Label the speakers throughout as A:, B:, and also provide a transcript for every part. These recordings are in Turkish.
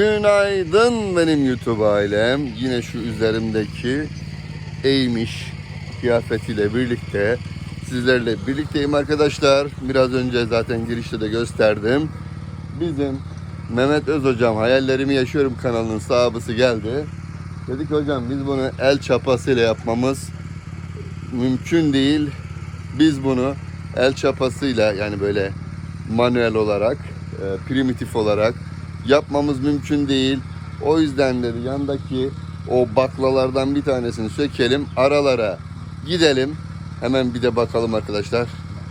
A: Günaydın benim YouTube ailem. Yine şu üzerimdeki eğmiş kıyafetiyle birlikte sizlerle birlikteyim arkadaşlar. Biraz önce zaten girişte de gösterdim. Bizim Mehmet Öz hocam hayallerimi yaşıyorum kanalının sahibi geldi. Dedik hocam biz bunu el çapasıyla yapmamız mümkün değil. Biz bunu el çapasıyla yani böyle manuel olarak, e, primitif olarak yapmamız mümkün değil. O yüzden dedi yandaki o baklalardan bir tanesini sökelim, aralara gidelim. Hemen bir de bakalım arkadaşlar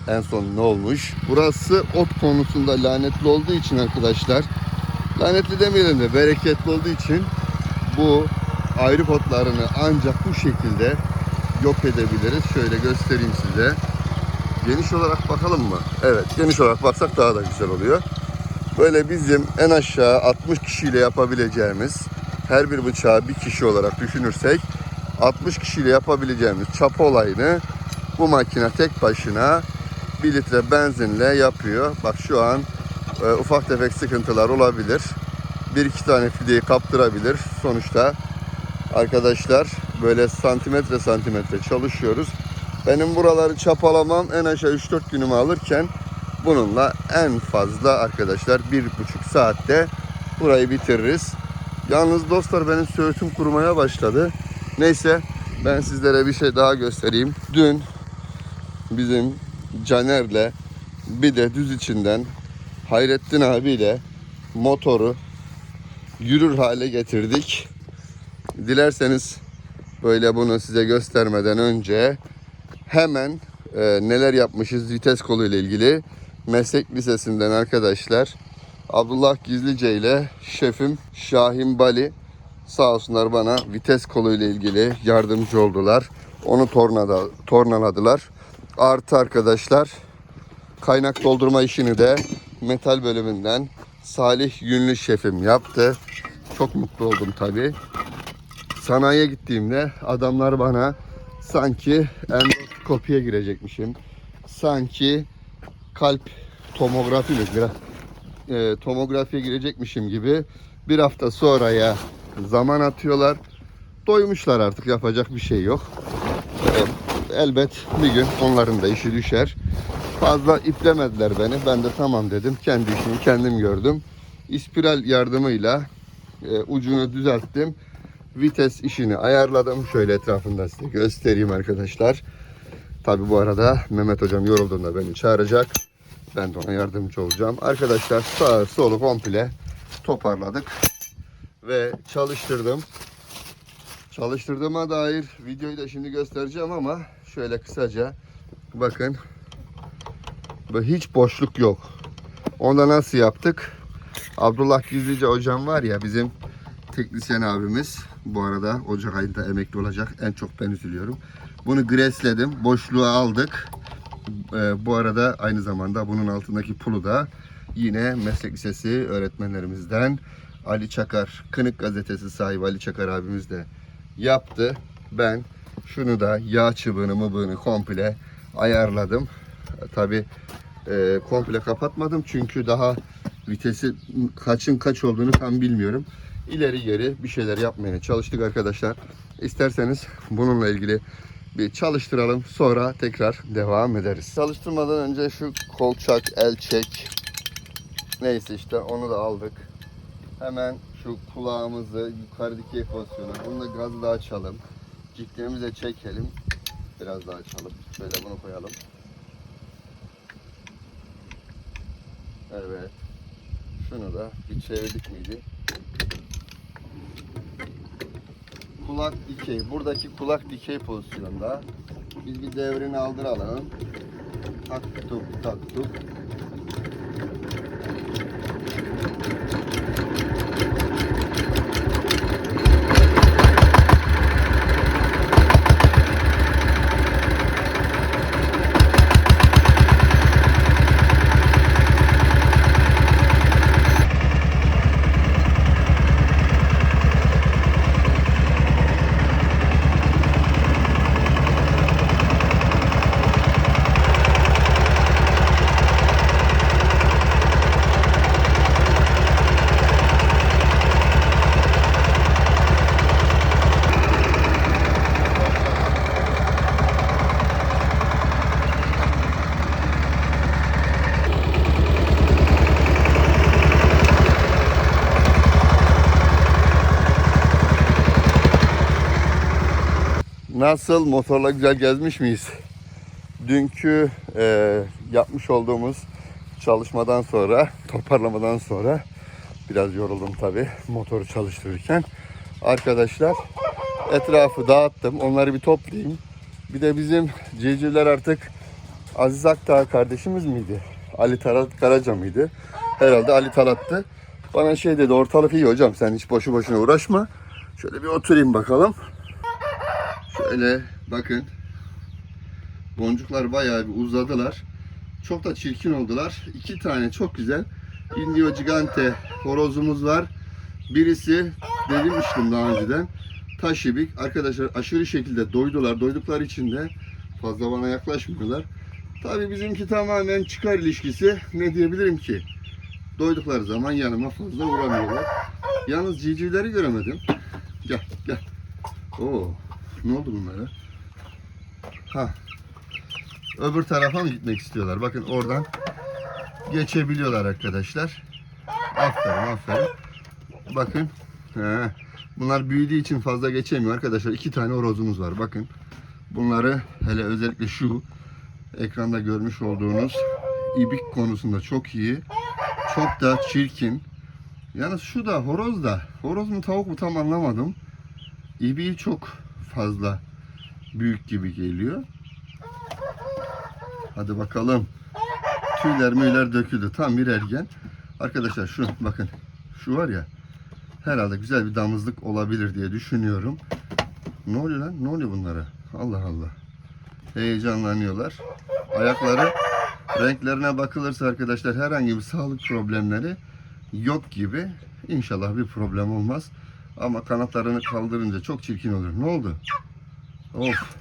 A: en son ne olmuş. Burası ot konusunda lanetli olduğu için arkadaşlar, lanetli demeyelim de bereketli olduğu için bu ayrı otlarını ancak bu şekilde yok edebiliriz. Şöyle göstereyim size. Geniş olarak bakalım mı? Evet, geniş olarak baksak daha da güzel oluyor. Böyle bizim en aşağı 60 kişiyle yapabileceğimiz her bir bıçağı bir kişi olarak düşünürsek 60 kişiyle yapabileceğimiz çapa olayını bu makine tek başına 1 litre benzinle yapıyor. Bak şu an e, ufak tefek sıkıntılar olabilir. Bir iki tane fideyi kaptırabilir. Sonuçta arkadaşlar böyle santimetre santimetre çalışıyoruz. Benim buraları çapalamam en aşağı 3-4 günümü alırken bununla en fazla arkadaşlar bir buçuk saatte burayı bitiririz. Yalnız dostlar benim söğütüm kurumaya başladı. Neyse ben sizlere bir şey daha göstereyim. Dün bizim Caner'le bir de düz içinden Hayrettin abiyle motoru yürür hale getirdik. Dilerseniz böyle bunu size göstermeden önce hemen e, neler yapmışız vites koluyla ilgili meslek lisesinden arkadaşlar Abdullah Gizlice ile şefim Şahin Bali sağ olsunlar bana vites koluyla ilgili yardımcı oldular. Onu tornada, tornaladılar. Artı arkadaşlar kaynak doldurma işini de metal bölümünden Salih Yünlü şefim yaptı. Çok mutlu oldum tabii. Sanayiye gittiğimde adamlar bana sanki endoskopiye girecekmişim. Sanki kalp tomografi mi? Gra- e, tomografiye girecekmişim gibi bir hafta sonraya zaman atıyorlar. Doymuşlar artık yapacak bir şey yok. E, elbet bir gün onların da işi düşer. Fazla iplemediler beni. Ben de tamam dedim. Kendi işimi kendim gördüm. İspiral yardımıyla e, ucunu düzelttim. Vites işini ayarladım. Şöyle etrafında size göstereyim arkadaşlar. Tabi bu arada Mehmet hocam yorulduğunda beni çağıracak. Ben de ona yardımcı olacağım. Arkadaşlar sağ solu komple toparladık. Ve çalıştırdım. Çalıştırdığıma dair videoyu da şimdi göstereceğim ama şöyle kısaca bakın. Böyle hiç boşluk yok. Onda nasıl yaptık? Abdullah Gizlice hocam var ya bizim teknisyen abimiz. Bu arada Ocak ayında emekli olacak. En çok ben üzülüyorum. Bunu gresledim. Boşluğa aldık. Ee, bu arada aynı zamanda bunun altındaki pulu da yine meslek lisesi öğretmenlerimizden Ali Çakar, Kınık gazetesi sahibi Ali Çakar abimiz de yaptı. Ben şunu da yağ çubuğunu mıbığını komple ayarladım. Tabi e, komple kapatmadım çünkü daha vitesi kaçın kaç olduğunu tam bilmiyorum. İleri geri bir şeyler yapmaya çalıştık arkadaşlar. İsterseniz bununla ilgili bir çalıştıralım sonra tekrar devam ederiz. Çalıştırmadan önce şu kolçak, el çek neyse işte onu da aldık. Hemen şu kulağımızı yukarı dikey pozisyonu. Bunu da gazı da açalım. Ciklerimizi de çekelim. Biraz daha açalım. Şöyle bunu koyalım. Evet. Şunu da bir çevirdik miydi? Kulak dikey. Buradaki kulak dikey pozisyonda. Biz bir devrini aldıralım. Taktuk taktuk. Nasıl motorla güzel gezmiş miyiz? Dünkü e, yapmış olduğumuz çalışmadan sonra, toparlamadan sonra biraz yoruldum tabi motoru çalıştırırken. Arkadaşlar etrafı dağıttım. Onları bir toplayayım. Bir de bizim civcivler artık Aziz Akdağ kardeşimiz miydi? Ali Talat Karaca mıydı? Herhalde Ali Talat'tı. Bana şey dedi ortalık iyi hocam sen hiç boşu boşuna uğraşma. Şöyle bir oturayım bakalım. Şöyle bakın. Boncuklar bayağı bir uzadılar. Çok da çirkin oldular. İki tane çok güzel Indio Gigante horozumuz var. Birisi demiştim daha önceden. Taşibik. Arkadaşlar aşırı şekilde doydular. Doydukları için de fazla bana yaklaşmıyorlar. Tabii bizimki tamamen çıkar ilişkisi. Ne diyebilirim ki? Doydukları zaman yanıma fazla uğramıyorlar. Yalnız civcivleri göremedim. Gel gel. Oo, ne oldu bunlara? Ha. Öbür tarafa mı gitmek istiyorlar? Bakın oradan geçebiliyorlar arkadaşlar. Aferin aferin. Bakın. He. Bunlar büyüdüğü için fazla geçemiyor arkadaşlar. İki tane horozumuz var. Bakın. Bunları hele özellikle şu ekranda görmüş olduğunuz ibik konusunda çok iyi. Çok da çirkin. Yalnız şu da horoz da. Horoz mu tavuk mu tam anlamadım. İbiği çok fazla büyük gibi geliyor. Hadi bakalım. Tüyler müyler döküldü. Tam bir ergen. Arkadaşlar şu bakın. Şu var ya. Herhalde güzel bir damızlık olabilir diye düşünüyorum. Ne oluyor lan? Ne oluyor bunlara? Allah Allah. Heyecanlanıyorlar. Ayakları renklerine bakılırsa arkadaşlar herhangi bir sağlık problemleri yok gibi. İnşallah bir problem olmaz. Ama kanatlarını kaldırınca çok çirkin olur. Ne oldu? Of.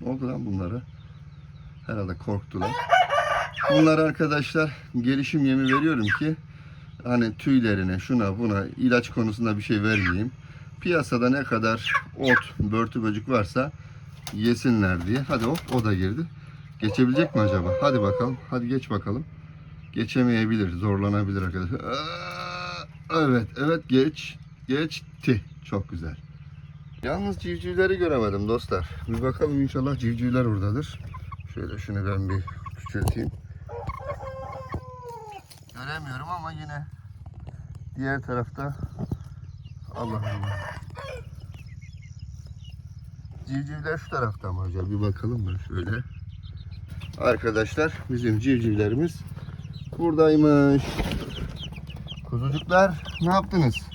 A: Ne oldu lan bunlara? Herhalde korktular. Bunlar arkadaşlar gelişim yemi veriyorum ki hani tüylerine şuna buna ilaç konusunda bir şey vermeyeyim. Piyasada ne kadar ot, börtü böcük varsa yesinler diye. Hadi hop o da girdi. Geçebilecek mi acaba? Hadi bakalım. Hadi geç bakalım. Geçemeyebilir. Zorlanabilir arkadaşlar. Evet, evet geç. Geçti. Çok güzel. Yalnız civcivleri göremedim dostlar. Bir bakalım inşallah civcivler oradadır. Şöyle şunu ben bir küçülteyim. Göremiyorum ama yine diğer tarafta Allah Allah. Civcivler şu tarafta mı acaba? Bir bakalım mı şöyle. Arkadaşlar bizim civcivlerimiz buradaymış. Kuzucuklar ne yaptınız?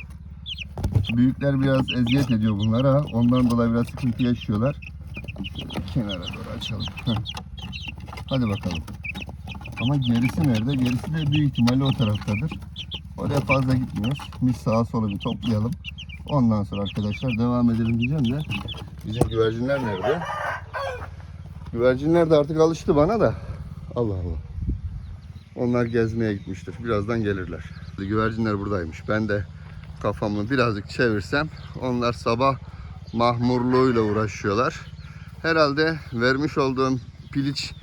A: Büyükler biraz eziyet ediyor bunlara. Ondan dolayı biraz sıkıntı yaşıyorlar. Kenara doğru açalım. Hadi bakalım. Ama gerisi nerede? Gerisi de büyük ihtimalle o taraftadır. Oraya fazla gitmiyoruz. Biz sağa sola bir toplayalım. Ondan sonra arkadaşlar devam edelim diyeceğim de. Bizim güvercinler nerede? Güvercinler de artık alıştı bana da. Allah Allah. Onlar gezmeye gitmiştir. Birazdan gelirler. Güvercinler buradaymış. Ben de kafamı birazcık çevirsem onlar sabah mahmurluğuyla uğraşıyorlar. Herhalde vermiş olduğum piliç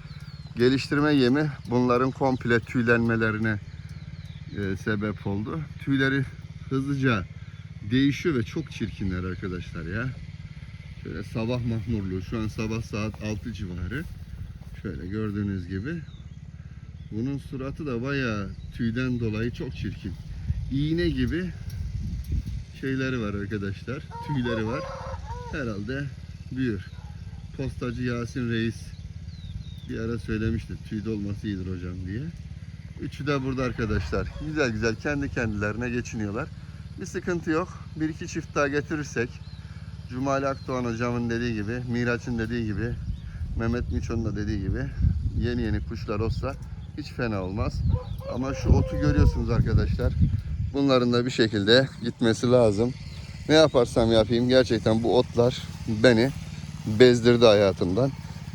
A: geliştirme yemi bunların komple tüylenmelerine e, sebep oldu. Tüyleri hızlıca değişiyor ve çok çirkinler arkadaşlar ya. Şöyle sabah mahmurluğu. Şu an sabah saat 6 civarı. Şöyle gördüğünüz gibi. Bunun suratı da bayağı tüyden dolayı çok çirkin. İğne gibi şeyleri var arkadaşlar. Tüyleri var. Herhalde büyür. Postacı Yasin Reis bir ara söylemişti tüyde olması iyidir hocam diye. Üçü de burada arkadaşlar. Güzel güzel kendi kendilerine geçiniyorlar. Bir sıkıntı yok. Bir iki çift daha getirirsek Cumali Akdoğan hocamın dediği gibi, Miraç'ın dediği gibi, Mehmet Miço'nun da dediği gibi yeni yeni kuşlar olsa hiç fena olmaz. Ama şu otu görüyorsunuz arkadaşlar. Bunların da bir şekilde gitmesi lazım. Ne yaparsam yapayım gerçekten bu otlar beni bezdirdi hayatımdan.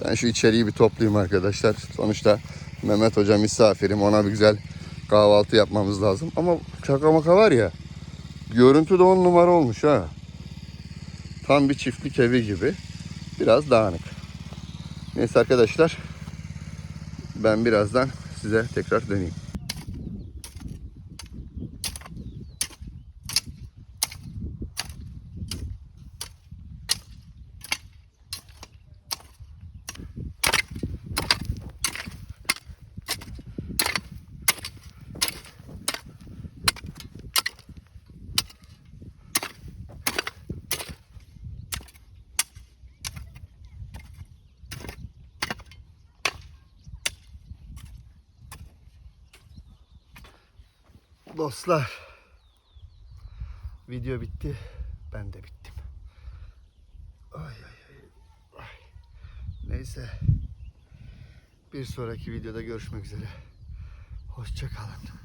A: Ben şu içeriği bir toplayayım arkadaşlar. Sonuçta Mehmet Hoca misafirim. Ona bir güzel kahvaltı yapmamız lazım. Ama maka var ya. Görüntü de on numara olmuş ha. Tam bir çiftlik evi gibi. Biraz dağınık. Neyse arkadaşlar. Ben birazdan size tekrar döneyim. Dostlar. Video bitti. Ben de bittim. Ay ay ay. Neyse. Bir sonraki videoda görüşmek üzere. Hoşça kalın.